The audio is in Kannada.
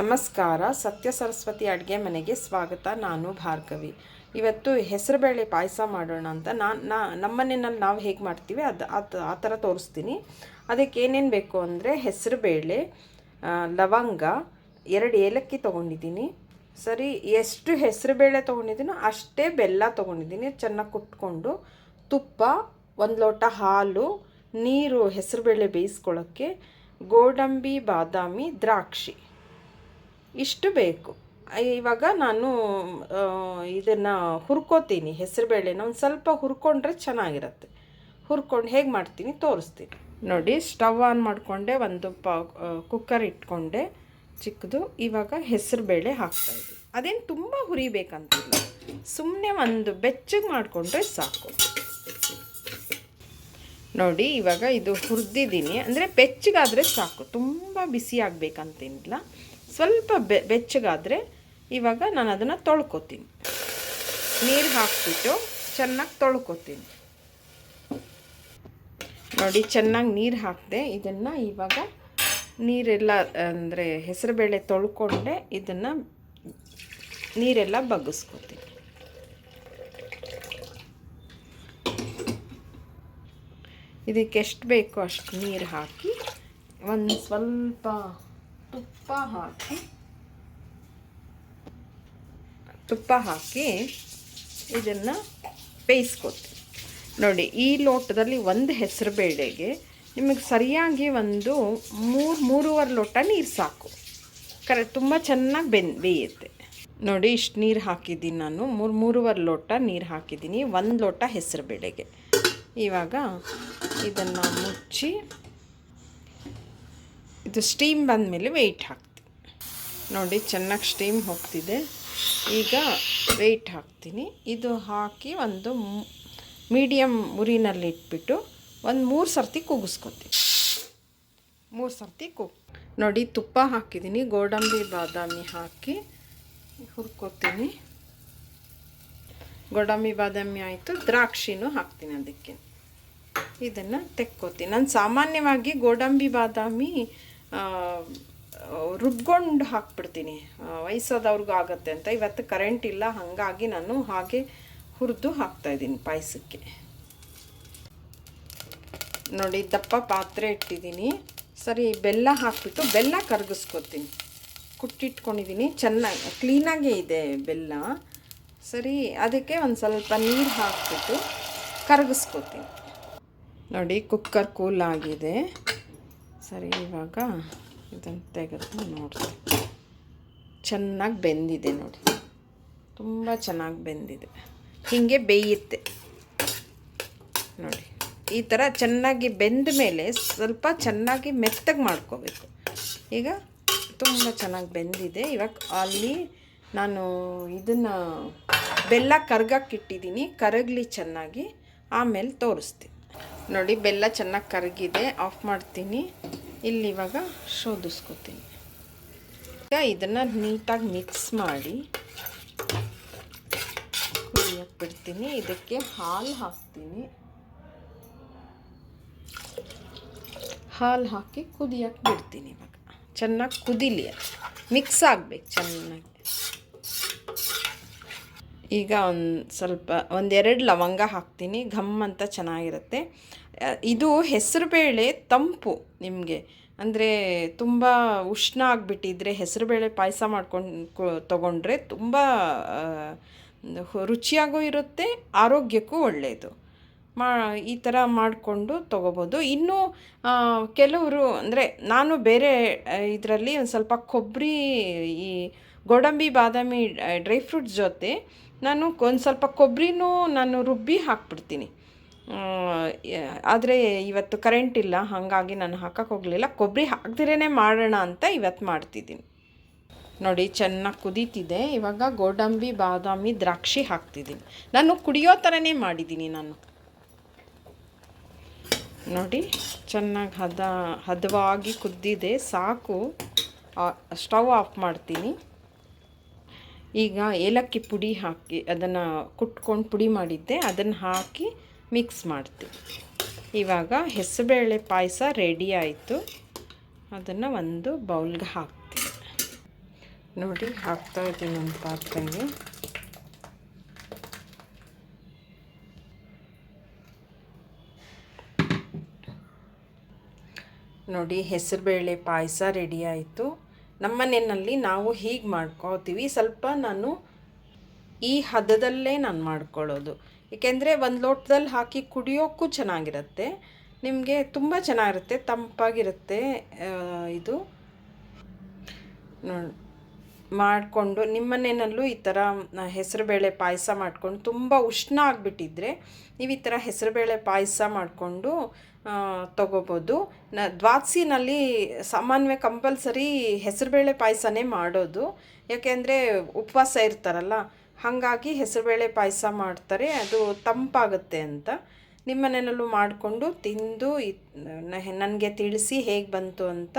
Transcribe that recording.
ನಮಸ್ಕಾರ, ಸತ್ಯ ಸರಸ್ವತಿ ಅಡುಗೆ ಮನೆಗೆ ಸ್ವಾಗತ. ನಾನು ಭಾರ್ಗವಿ. ಇವತ್ತು ಹೆಸರುಬೇಳೆ ಪಾಯಸ ಮಾಡೋಣ ಅಂತ ನಾನು, ನಾ, ನಮ್ಮನೆಯಲ್ಲಿ ನಾವು ಹೇಗೆ ಮಾಡ್ತೀವಿ ಅದು ಆ ಥರ ತೋರಿಸ್ತೀನಿ. ಅದಕ್ಕೆ ಏನೇನು ಬೇಕು ಅಂದರೆ ಹೆಸರುಬೇಳೆ ಲವಂಗ, ಎರಡು ಏಲಕ್ಕಿ ತೊಗೊಂಡಿದ್ದೀನಿ. ಸರಿ, ಎಷ್ಟು ಹೆಸರುಬೇಳೆ ತೊಗೊಂಡಿದ್ದೀನೋ ಅಷ್ಟೇ ಬೆಲ್ಲ ತೊಗೊಂಡಿದ್ದೀನಿ, ಚೆನ್ನಾಗಿ ಕುಟ್ಕೊಂಡು. ತುಪ್ಪ, ಒಂದು ಲೋಟ ಹಾಲು, ನೀರು ಹೆಸರುಬೇಳೆ ಬೇಯಿಸ್ಕೊಳ್ಳೋಕ್ಕೆ. ಗೋಡಂಬಿ, ಬಾದಾಮಿ, ದ್ರಾಕ್ಷಿ. ಇಷ್ಟು ಬೇಕು. ಇವಾಗ ನಾನು ಇದನ್ನು ಹುರ್ಕೋತೀನಿ. ಹೆಸರುಬೇಳೆನ ಒಂದು ಸ್ವಲ್ಪ ಹುರ್ಕೊಂಡ್ರೆ ಚೆನ್ನಾಗಿರುತ್ತೆ. ಹುರ್ಕೊಂಡು ಹೇಗೆ ಮಾಡ್ತೀನಿ ತೋರಿಸ್ತೀನಿ. ನೋಡಿ, ಸ್ಟವ್ ಆನ್ ಮಾಡಿಕೊಂಡೆ, ಒಂದು ಪ ಕುಕ್ಕರ್ ಇಟ್ಕೊಂಡೆ. ಚಿಕ್ಕದು, ಇವಾಗ ಹೆಸರುಬೇಳೆ ಹಾಕ್ತಾಯಿದ್ವಿ ಅದೇನು ತುಂಬ ಹುರಿಬೇಕಂತಿಲ್ಲ. ಸುಮ್ಮನೆ ಒಂದು ಬೆಚ್ಚಗೆ ಮಾಡಿಕೊಂಡ್ರೆ ಸಾಕು. ನೋಡಿ, ಇವಾಗ ಇದು ಹುರಿದಿದ್ದೀನಿ. ಅಂದರೆ ಬೆಚ್ಚಗಾದರೆ ಸಾಕು. ತುಂಬ ಬಿಸಿ ಆಗಬೇಕಂತೇನಿಲ್ಲ ಸ್ವಲ್ಪ ಬೆ, ಬೆಚ್ಚಗಾದರೆ ಇವಾಗ ನಾನು ಅದನ್ನು ತೊಳ್ಕೊತೀನಿ. ನೀರು ಹಾಕ್ಬಿಟ್ಟು ಚೆನ್ನಾಗಿ ತೊಳ್ಕೊತೀನಿ. ನೋಡಿ, ಚೆನ್ನಾಗಿ ನೀರು ಹಾಕಿದೆ. ಇದನ್ನು ಇವಾಗ ನೀರೆಲ್ಲ, ಅಂದರೆ ಹೆಸರುಬೇಳೆ ತೊಳ್ಕೊಂಡೆ ಇದನ್ನು ನೀರೆಲ್ಲ ಬಗ್ಗಿಸ್ಕೊತೀನಿ ಇದಕ್ಕೆ ಎಷ್ಟು ಬೇಕೋ ಅಷ್ಟು ನೀರು ಹಾಕಿ ಒಂದು ಸ್ವಲ್ಪ ತುಪ್ಪ ಹಾಕಿ. ತುಪ್ಪ ಹಾಕಿ ಇದನ್ನು ಬೇಯಿಸ್ಕೊತೀವಿ ನೋಡಿ, ಈ ಲೋಟದಲ್ಲಿ ಒಂದು ಹೆಸರು ಬೇಳೆಗೆ ನಿಮಗೆ ಸರಿಯಾಗಿ ಒಂದು ಮೂರು, ಮೂರುವರೆ ಲೋಟ ನೀರು ಸಾಕು. ಕರೆ ತುಂಬ ಚೆನ್ನಾಗಿ ಬೆನ್, ಬೇಯುತ್ತೆ. ನೋಡಿ, ಇಷ್ಟು ನೀರು ಹಾಕಿದ್ದೀನಿ ನಾನು. ಮೂರು, ಮೂರುವರೆ ಲೋಟ ನೀರು ಹಾಕಿದ್ದೀನಿ. ಒಂದು ಲೋಟ ಹೆಸರು ಬೇಳೆಗೆ. ಇವಾಗ ಇದನ್ನು ಮುಚ್ಚಿ ಇದು ಸ್ಟೀಮ್ ಬಂದಮೇಲೆ ವೆಯ್ಟ್ ಹಾಕ್ತೀನಿ. ನೋಡಿ, ಚೆನ್ನಾಗಿ ಸ್ಟೀಮ್ ಹೋಗ್ತಿದೆ. ಈಗ ವೆಯ್ಟ್ ಹಾಕ್ತೀನಿ. ಇದು ಹಾಕಿ ಒಂದು ಮೀಡಿಯಮ್ ಉರಿನಲ್ಲಿ ಇಟ್ಬಿಟ್ಟು ಒಂದು ಮೂರು ಸರ್ತಿ ಕೂಗಿಸ್ಕೊತೀನಿ. ಮೂರು ಸರ್ತಿ ಕೂಗ್ ನೋಡಿ, ತುಪ್ಪ ಹಾಕಿದ್ದೀನಿ. ಗೋಡಂಬಿ, ಬಾದಾಮಿ ಹಾಕಿ ಹುರ್ಕೋತೀನಿ. ಗೋಡಂಬಿ, ಬಾದಾಮಿ ಆಯಿತು. ದ್ರಾಕ್ಷಿನೂ ಹಾಕ್ತೀನಿ ಅದಕ್ಕೆ. ಇದನ್ನು ತೆಕ್ಕೋತೀನಿ. ನಾನು ಸಾಮಾನ್ಯವಾಗಿ ಗೋಡಂಬಿ, ಬಾದಾಮಿ ರುಬ್ಕೊಂಡು ಹಾಕ್ಬಿಡ್ತೀನಿ. ವಯಸ್ಸಾದವ್ರಿಗೂ ಆಗುತ್ತೆ ಅಂತ. ಇವತ್ತು ಕರೆಂಟ್ ಇಲ್ಲ, ಹಾಗಾಗಿ ನಾನು ಹಾಗೆ ಹುರಿದು ಹಾಕ್ತಾಯಿದ್ದೀನಿ ಪಾಯಸಕ್ಕೆ. ನೋಡಿ, ದಪ್ಪ ಪಾತ್ರೆ ಇಟ್ಟಿದ್ದೀನಿ. ಸರಿ, ಬೆಲ್ಲ ಹಾಕ್ಬಿಟ್ಟು ಬೆಲ್ಲ ಕರಗಿಸ್ಕೊತೀನಿ. ಕುಟ್ಟಿಟ್ಕೊಂಡಿದ್ದೀನಿ. ಚೆನ್ನಾಗಿ ಕ್ಲೀನಾಗೇ ಇದೆ ಬೆಲ್ಲ. ಸರಿ, ಅದಕ್ಕೆ ಒಂದು ಸ್ವಲ್ಪ ನೀರು ಹಾಕ್ಬಿಟ್ಟು ಕರಗಿಸ್ಕೊತೀನಿ. ನೋಡಿ ಕುಕ್ಕರ್ ಕೂಲ್ ಆಗಿದೆ. ಸರಿ, ಇವಾಗ ಇದನ್ನು ತೆಗೆದು ನೋಡಿ ಚೆನ್ನಾಗಿ ಬೆಂದಿದೆ ನೋಡಿ. ತುಂಬ ಚೆನ್ನಾಗಿ ಬೆಂದಿದೆ. ಹೀಗೆ ಬೇಯುತ್ತೆ. ನೋಡಿ, ಈ ಥರ ಚೆನ್ನಾಗಿ ಬೆಂದ ಮೇಲೆ ಸ್ವಲ್ಪ ಚೆನ್ನಾಗಿ ಮೆತ್ತಗೆ ಮಾಡ್ಕೋಬೇಕು. ಈಗ ತುಂಬ ಚೆನ್ನಾಗಿ ಬೆಂದಿದೆ. ಇವಾಗ ಅಲ್ಲಿ ನಾನು ಇದನ್ನು ಬೆಲ್ಲ ಕರ್ಗಕ್ಕಿಟ್ಟಿದ್ದೀನಿ ಕರಗಲಿ ಚೆನ್ನಾಗಿ ಆಮೇಲೆ ತೋರಿಸ್ತೀನಿ. ನೋಡಿ, ಬೆಲ್ಲ ಚೆನ್ನಾಗಿ ಕರಗಿದೆ. ಆಫ್ ಮಾಡ್ತೀನಿ. ಇಲ್ಲಿ ಇವಾಗ ಶೋಧಿಸ್ಕೊತೀನಿ. ಈಗ ಇದನ್ನು ನೀಟಾಗಿ ಮಿಕ್ಸ್ ಮಾಡಿ ಕುದಿಯಕ್ಕೆ ಬಿಡ್ತೀನಿ. ಇದಕ್ಕೆ ಹಾಲು ಹಾಕ್ತೀನಿ. ಹಾಲು ಹಾಕಿ ಕುದಿಯಕ್ಕೆ ಬಿಡ್ತೀನಿ ಇವಾಗ. ಚೆನ್ನಾಗಿ ಕುದಿಲಿ ಮಿಕ್ಸ್ ಆಗಬೇಕು ಚೆನ್ನಾಗಿ. ಈಗ ಒಂದು ಸ್ವಲ್ಪ, ಒಂದೆರಡು ಲವಂಗ ಹಾಕ್ತೀನಿ, ಘಮ್ ಅಂತ ಚೆನ್ನಾಗಿರುತ್ತೆ. ಇದು ಹೆಸರು ಬೇಳೆ ತಂಪು ನಿಮಗೆ. ಅಂದರೆ ತುಂಬ ಉಷ್ಣ ಆಗಿಬಿಟ್ಟಿದ್ರೆ ಹೆಸರುಬೇಳೆ ಪಾಯಸ ಮಾಡ್ಕೊಂಡು ತೊಗೊಂಡ್ರೆ ತುಂಬ ರುಚಿಯಾಗೂ ಇರುತ್ತೆ, ಆರೋಗ್ಯಕ್ಕೂ ಒಳ್ಳೆಯದು ಮಾ, ಈ ಥರ ಮಾಡಿಕೊಂಡು ತೊಗೋಬೋದು. ಇನ್ನೂ ಕೆಲವರು ಅಂದರೆ ನಾನು ಬೇರೆ ಇದರಲ್ಲಿ ಒಂದು ಸ್ವಲ್ಪ ಕೊಬ್ಬರಿ ಈ ಗೋಡಂಬಿ, ಬಾದಾಮಿ ಡ್ರೈ ಫ್ರೂಟ್ಸ್ ಜೊತೆ ನಾನು ಒಂದು ಸ್ವಲ್ಪ ಕೊಬ್ಬರಿನೂ ನಾನು ರುಬ್ಬಿ ಹಾಕ್ಬಿಡ್ತೀನಿ. ಆದರೆ ಇವತ್ತು ಕರೆಂಟ್ ಇಲ್ಲ, ಹಾಗಾಗಿ ನಾನು ಹಾಕಕ್ಕೆ ಹೋಗಲಿಲ್ಲ. ಕೊಬ್ಬರಿ ಹಾಕ್ದಿರೇ ಮಾಡೋಣ ಅಂತ ಇವತ್ತು ಮಾಡ್ತಿದ್ದೀನಿ. ನೋಡಿ, ಚೆನ್ನಾಗಿ ಕುದೀತಿದೆ. ಇವಾಗ ಗೋಡಂಬಿ, ಬಾದಾಮಿ ದ್ರಾಕ್ಷಿ ಹಾಕ್ತಿದ್ದೀನಿ. ನಾನು ಕುಡಿಯೋ ಥರನೇ ಮಾಡಿದ್ದೀನಿ ನಾನು. ನೋಡಿ, ಚೆನ್ನಾಗಿ ಹದ, ಹದವಾಗಿ ಕುದ್ದಿದೆ. ಸಾಕು. ಸ್ಟವ್ ಆಫ್ ಮಾಡ್ತೀನಿ. ಈಗ ಏಲಕ್ಕಿ ಪುಡಿ ಹಾಕಿ, ಅದನ್ನು ಕುಟ್ಕೊಂಡು ಪುಡಿ ಮಾಡಿದ್ದೆ, ಅದನ್ನು ಹಾಕಿ ಮಿಕ್ಸ್ ಮಾಡ್ತೀವಿ. ಇವಾಗ ಹೆಸರುಬೇಳೆ ಪಾಯಸ ರೆಡಿ ಆಯಿತು. ಅದನ್ನು ಒಂದು ಬೌಲ್ಗೆ ಹಾಕ್ತೀನಿ. ನೋಡಿ, ಹಾಕ್ತಾ ಇದ್ದೀನಿ ಒಂದು ಪಾತ್ರೆಗೆ. ನೋಡಿ, ಹೆಸರುಬೇಳೆ ಪಾಯಸ ರೆಡಿ ಆಯಿತು. ನಮ್ಮನೆಯಲ್ಲಿ ನಾವು ಹೀಗೆ ಮಾಡ್ಕೋತೀವಿ ಸ್ವಲ್ಪ ನಾನು ಈ ಹದದಲ್ಲೇ ನಾನು ಮಾಡ್ಕೊಳ್ಳೋದು. ಏಕೆಂದರೆ ಒಂದು ಲೋಟದಲ್ಲಿ ಹಾಕಿ ಕುಡಿಯೋಕ್ಕೂ ಚೆನ್ನಾಗಿರುತ್ತೆ. ನಿಮಗೆ ತುಂಬ ಚೆನ್ನಾಗಿರುತ್ತೆ, ತಂಪಾಗಿರುತ್ತೆ ಇದು. ನೋಡಿ ಮಾಡಿಕೊಂಡು ನಿಮ್ಮನೆಯಲ್ಲೂ ಈ ಥರ ಹೆಸರುಬೇಳೆ ಪಾಯಸ ಮಾಡಿಕೊಂಡು ತುಂಬ ಉಷ್ಣ ಆಗಿಬಿಟ್ಟಿದ್ರೆ ನೀವು ಈ ಥರ ಹೆಸರುಬೇಳೆ ಪಾಯಸ ಮಾಡಿಕೊಂಡು ತಗೋಬೋದು. ನ ದ್ವಾದಸಿನಲ್ಲಿ ಸಾಮಾನ್ಯ ಕಂಪಲ್ಸರಿ ಹೆಸರುಬೇಳೆ ಪಾಯಸನೇ ಮಾಡೋದು. ಯಾಕೆಂದರೆ ಉಪವಾಸ ಇರ್ತಾರಲ್ಲ, ಹಾಗಾಗಿ ಹೆಸರುಬೇಳೆ ಪಾಯಸ ಮಾಡ್ತಾರೆ, ಅದು ತಂಪಾಗುತ್ತೆ ಅಂತ. ನಿಮ್ಮ ಮನೆಯಲ್ಲೂ ಮಾಡಿಕೊಂಡು ತಿಂದು ನನಗೆ ತಿಳಿಸಿ ಹೇಗೆ ಬಂತು ಅಂತ